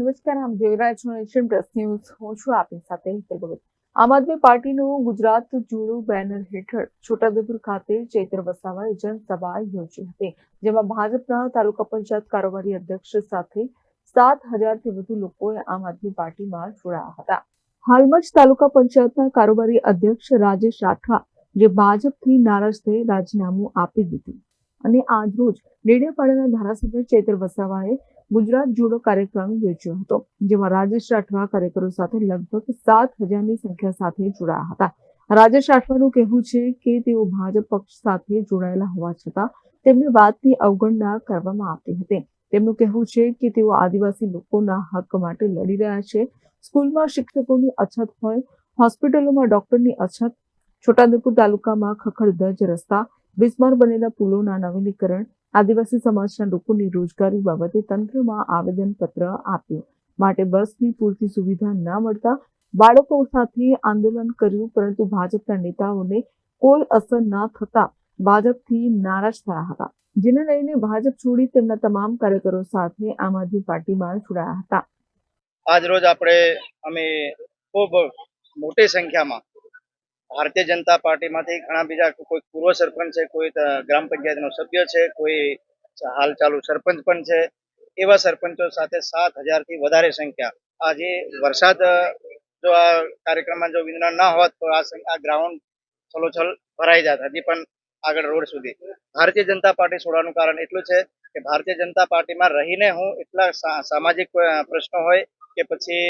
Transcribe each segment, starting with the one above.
નમસ્કાર, આમ જોઈ નેશન પ્રેસ ન્યૂઝ. હું છું આપની સાથે હિતલ ભગત આમ આદમી પાર્ટીનું ગુજરાત જોડો બેનર હેઠળ છોટાઉદેપુર ખાતે ચૈત્ર વસાવાએ જનસભા યોજી હતી, જેમાં ભાજપના તાલુકા પંચાયત કારોબારી અધ્યક્ષ સાથે સાત હજારથી વધુ લોકોએ આમ આદમી પાર્ટીમાં જોડાયા હતા. હાલમાં જ તાલુકા પંચાયતના કારોબારી અધ્યક્ષ રાજેશ રાઠવા જે ભાજપથી નારાજ થઈ રાજીનામું આપી દીધું. અને આજરોજ ડેડિયાપાડાના ધારાસભ્ય ચૈત્ર વસાવાએ ગુજરાત જોડો કાર્યક્રમ યોજ્યો હતો, જેમાં રાજેશ રાઠવા કાર્યકરો સાથે લગભગ સાત હજારની સંખ્યા સાથે જોડાયા હતા. રાજેશ રાઠવાનું કહેવું છે કે તેઓ ભાજપ પક્ષ સાથે જોડાયેલા હોવા છતાં તેમની વાતની અવગણના કરવામાં આવતી હતી. તેમનું કહેવું છે કે તેઓ આદિવાસી લોકોના હક માટે લડી રહ્યા છે. સ્કૂલમાં શિક્ષકોની અછત હોય, હોસ્પિટલોમાં ડોક્ટરની અછત, છોટાઉદેપુર તાલુકામાં ખખડધજ રસ્તા, બિસ્માર બનેલા પુલોના નવીનીકરણ આદિવાસી સમાજના લોકોની રોજગારી બાબતે તંત્રમાં આવેદનપત્ર આપ્યું. માટે બસની પૂરતી સુવિધા ન મળતા બાળકો સાથે આંદોલન કર્યું, પરંતુ ભાજપના નેતાઓને કોઈ અસર ન થતા ભાજપથી નારાજ થયા હતા. જેને લઈને ભાજપ છોડી તેમના તમામ કાર્યકરો સાથે આમ આદમી પાર્ટીમાં જોડાયા હતા. આજ રોજ આપણે અમે ખૂબ મોટી સંખ્યામાં ભારતીય જનતા પાર્ટીમાંથી ઘણા બીજા કોઈ પૂર્વ સરપંચ છે, કોઈ ગ્રામ પંચાયતનો સભ્ય છે, કોઈ હાલ ચાલુ સરપંચ પણ છે. એવા સરપંચો સાથે સાત હજારથી વધારે સંખ્યા. આજે વરસાદ જો આ કાર્યક્રમમાં જો વિઘ્ન ન હોત, તો આ ગ્રાઉન્ડ છલોછલ ભરાઈ જાત. હજી પણ આગળ રોડ સુધી. ભારતીય જનતા પાર્ટી છોડવાનું કારણ એટલું છે કે ભારતીય જનતા પાર્ટીમાં રહીને હું એટલા સામાજિક પ્રશ્નો હોય કે પછી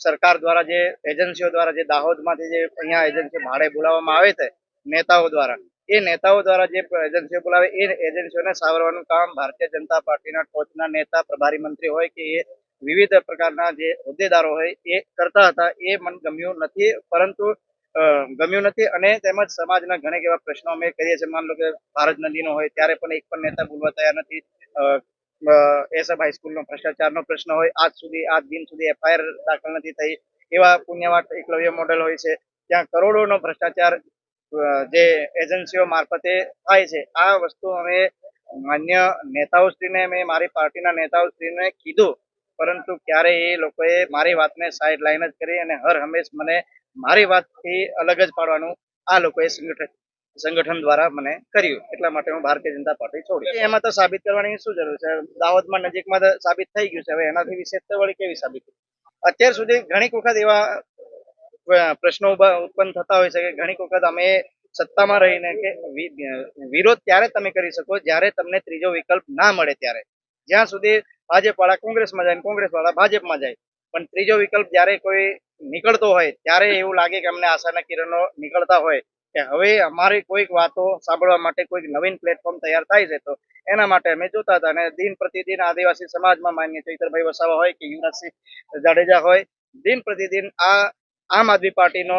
સરકાર દ્વારા જે એજન્સીઓ દ્વારા જે દાહોદમાંથી જે અહીંયા એજન્સી ભાડે બોલાવવામાં આવે છે, નેતાઓ દ્વારા, એ નેતાઓ દ્વારા જે એજન્સીઓ બોલાવે, એ એજન્સીઓને સાવરવાનું કામ ભારતીય જનતા પાર્ટીના ટોચના નેતા, પ્રભારી મંત્રી હોય કે એ વિવિધ પ્રકારના જે હોદ્દેદારો હોય, એ કરતા હતા, એ મને ગમ્યું નથી. પરંતુ ગમ્યું નથી અને તેમજ સમાજના ઘણા એવા પ્રશ્નો અમે કરીએ છીએ. માન લો કે ભારત નદીનો હોય, ત્યારે પણ એક પણ નેતા બોલવા તૈયાર નથી. એસએફ હાઈસ્કૂલનો ભ્રષ્ટાચારનો પ્રશ્ન હોય, આજ સુધી, આજ દિન સુધી એફઆઈઆર દાખલ નથી થઈ, એવા પુણ્યવાટ એકલવ્ય મોડેલ હોય છે ત્યાં કરોડોનો ભ્રષ્ટાચાર જે એજન્સીઓ મારફતે થાય છે. આ વસ્તુ અમે માન્ય નેતાઓશ્રીને મેં મારી પાર્ટીના નેતાઓશ્રીને કીધું, પરંતુ ક્યારે એ લોકોએ મારી વાતને સાઈડ લાઈન જ કરી અને હર હંમેશ મને મારી વાતથી અલગ જ પાડવાનું આ લોકોએ સંગઠન સંગઠન દ્વારા મને કર્યું. એટલા માટે હું ભારતીય જનતા પાર્ટી છોડી એમાં તો સાબિત કરવાની શું જરૂર છે? દાહોદમાં નજીકમાં તો સાબિત થઈ ગયું છે. હવે એનાથી વિશેષ તો વળી કેવી સાબિત અત્યાર સુધી ઘણી વખત એવા પ્રશ્નો ઊભા ઉત્પન્ન થતા હોય છે કે ઘણીક વખત અમે સત્તામાં રહીને કે વિરોધ ત્યારે તમે કરી શકો જ્યારે તમને ત્રીજો વિકલ્પ ના મળે ત્યારે. જ્યાં સુધી ભાજપવાળા કોંગ્રેસમાં જાય કોંગ્રેસવાળા ભાજપમાં જાય. પણ ત્રીજો વિકલ્પ જ્યારે કોઈ નીકળતો હોય ત્યારે એવું લાગે કે અમને આશાના કિરણો નીકળતા હોય. કે હવે અમારી કોઈક વાતો સાંભળવા માટે કોઈક નવીન પ્લેટફોર્મ તૈયાર થાય છે, તો એના માટે અમે જોતા હતા અને દિન પ્રતિદિન આદિવાસી સમાજમાં માન્ય ચૈતરભાઈ વસાવા હોય કે યુવરાજસિંહ જાડેજા હોય, દિન પ્રતિદિન આ આમ આદમી પાર્ટીનો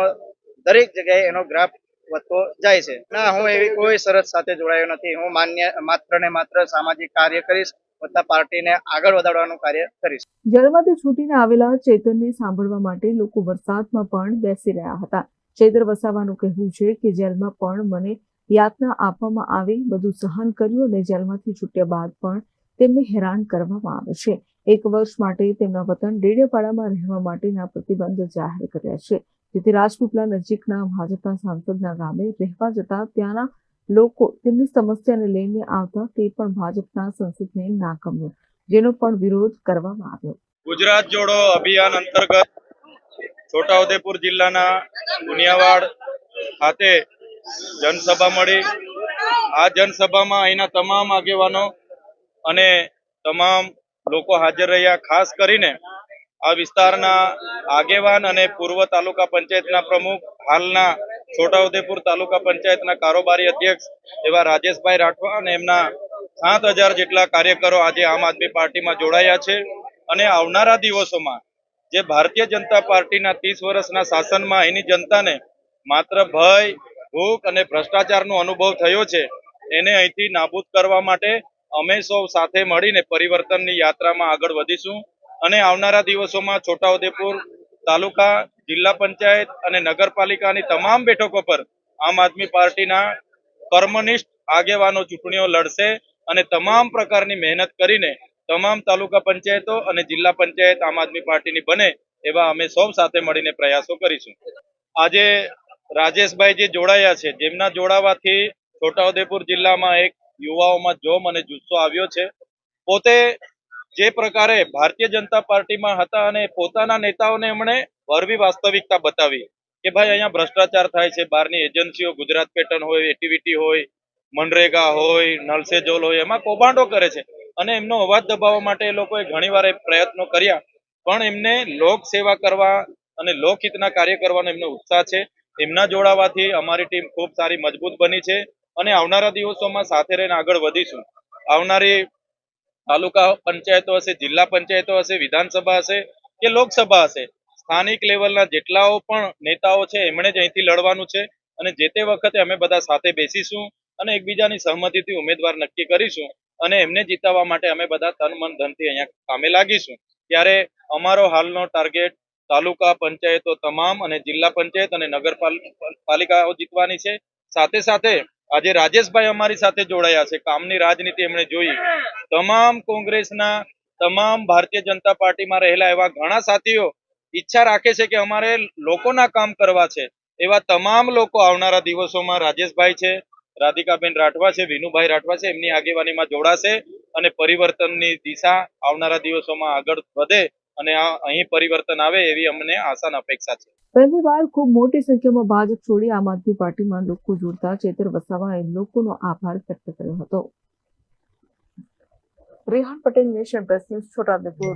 દરેક જગ્યાએ એનો ગ્રાફ વધતો જાય છે. ના, હું એવી કોઈ શરત સાથે જોડાયો નથી. હું માન્ય, માત્ર ને માત્ર સામાજિક કાર્ય કરીશ વત્તા પાર્ટીને આગળ વધારવાનું કાર્ય કરીશ. જેલમાંથી છૂટીને આવેલા ચેતનને સાંભળવા માટે લોકો વરસાદમાં પણ બેસી રહ્યા હતા. ચૈતર વસાવાનું કહેવું છે કે જેલમાં પણ મને યાતના આપવામાં આવી, બધું સહન કર્યું અને જેલમાંથી છૂટ્યા બાદ પણ તેમને હેરાન કરવામાં આવે છે. એક વર્ષ માટે તેમના વતન ડેડિયાપાડામાં રહેવા માટેના પ્રતિબંધ જાહેર કર્યા છે. જેથી રાજપીપળા નજીકના ભાજપના સાંસદના ગામે રહેવા જતા ત્યાંના લોકો તેમની સમસ્યાને લઈને આવતા તે પણ ભાજપના સંસદને ના ગમ્યું જેનો પણ વિરોધ કરવામાં આવ્યો. ગુજરાત જોડો અભિયાન અંતર્ગત છોટાઉદેપુર જિલ્લાના ગુનિયાવાડ ખાતે જનસભા મળી. આ જનસભામાં અહીંના તમામ આગેવાનો અને તમામ લોકો હાજર રહ્યા. ખાસ કરીને આ વિસ્તારના આગેવાન અને પૂર્વ તાલુકા પંચાયતના પ્રમુખ, હાલના છોટાઉદેપુર તાલુકા પંચાયતના કારોબારી અધ્યક્ષ એવા રાજેશભાઈ રાઠવા અને એમના સાત જેટલા કાર્યકરો આજે આમ આદમી પાર્ટીમાં જોડાયા છે. અને આવનારા દિવસોમાં જે ભારતીય જનતા પાર્ટીના ત્રીસ વર્ષના શાસનમાં એની જનતાને માત્ર ભય, ભૂખ અને ભ્રષ્ટાચારનો અનુભવ થયો છે, એને અહીંથી નાબૂદ કરવા માટે અમે સૌ સાથે મળીને પરિવર્તનની યાત્રામાં આગળ વધીશું અને આવનારા દિવસોમાં છોટાઉદેપુર તાલુકા, જિલ્લા પંચાયત અને નગરપાલિકાની તમામ બેઠકો પર આમ આદમી પાર્ટીના કર્મનિષ્ઠ આગેવાનો ચૂંટણીઓ લડશે અને તમામ પ્રકારની મહેનત કરીને તમામ તાલુકા પંચાયતો અને જિલ્લા પંચાયત આમ આદમી પાર્ટીની બને એવા અમે સૌ સાથે મળીને પ્રયાસો કરીશું. આજે રાજેશભાઈ જે જોડાયા છે, જેમના જોડાવાથી છોટાઉદેપુર જિલ્લામાં એક યુવાઓમાં જોમ અને જુસ્સો આવ્યો છે. પોતે જે પ્રકારે ભારતીય જનતા પાર્ટીમાં હતા અને પોતાના નેતાઓને એમણે વરવી વાસ્તવિકતા બતાવી કે ભાઈ અહીંયા ભ્રષ્ટાચાર થાય છે, બહારની એજન્સીઓ, ગુજરાત પેટર્ન હોય, એટીવીટી હોય, મનરેગા હોય, નલસે જોલ હોય, એમાં કૌભાંડો કરે છે. અને એમનો અવાજ દબાવવા માટે એ લોકોએ ઘણીવાર પ્રયત્નો કર્યા. પણ એમને લોક સેવા કરવા અને લોકહિતના કાર્ય કરવાનો એમનો ઉત્સાહ છે. એમના જોડાવાથી અમારી ટીમ ખૂબ સારી મજબૂત બની છે અને આવનારા દિવસોમાં સાથે રહીને આગળ વધીશું. આવનારી તાલુકા પંચાયતો હશે, જિલ્લા પંચાયતો હશે, વિધાનસભા હશે કે લોકસભા હશે, સ્થાનિક લેવલના જેટલાઓ પણ નેતાઓ છે એમણે જ અહીંથી લડવાનું છે અને જે તે વખતે અમે બધા સાથે બેસીશું અને એકબીજાની સહમતિથી ઉમેદવાર નક્કી કરીશું. અને એમને જીતાવવા માટે અમે બધા તન મન ધનથી અહીંયા કામે લાગીશું. ત્યારે અમારો હાલનો ટાર્ગેટ તાલુકા પંચાયતો તમામ અને જિલ્લા પંચાયત અને નગરપાલિકાઓ જીતવાની છે. સાથે સાથે આજે રાજેશભાઈ અમારી સાથે જોડાયા છે. કામની રાજનીતિ એમણે જોઈ. તમામ કોંગ્રેસના, તમામ ભારતીય જનતા પાર્ટીમાં રહેલા એવા ઘણા સાથીઓ ઈચ્છા રાખે છે કે અમારે લોકોના કામ કરવા છે. એવા તમામ લોકો આવનારા દિવસોમાં રાજેશભાઈ છે રાધિકાબેન રાઠવા છે, વિનુભાઈ રાઠવા છે, એમની આગેવાનીમાં જોડાશે અને પરિવર્તનની દિશા આવનારા દિવસોમાં આગળ વધે અને અહીં પરિવર્તન આવે એવી અમને આશા અપેક્ષા છે. પહેલી વાર ખૂબ મોટી સંખ્યામાં ભાજપ છોડી આમ આદમી પાર્ટીમાં લોકો જોડતા ચેતર વસાવાએ લોકોનો આભાર વ્યક્ત કર્યો હતો. Rehan Patel Nation Press News, Chhota Udepur.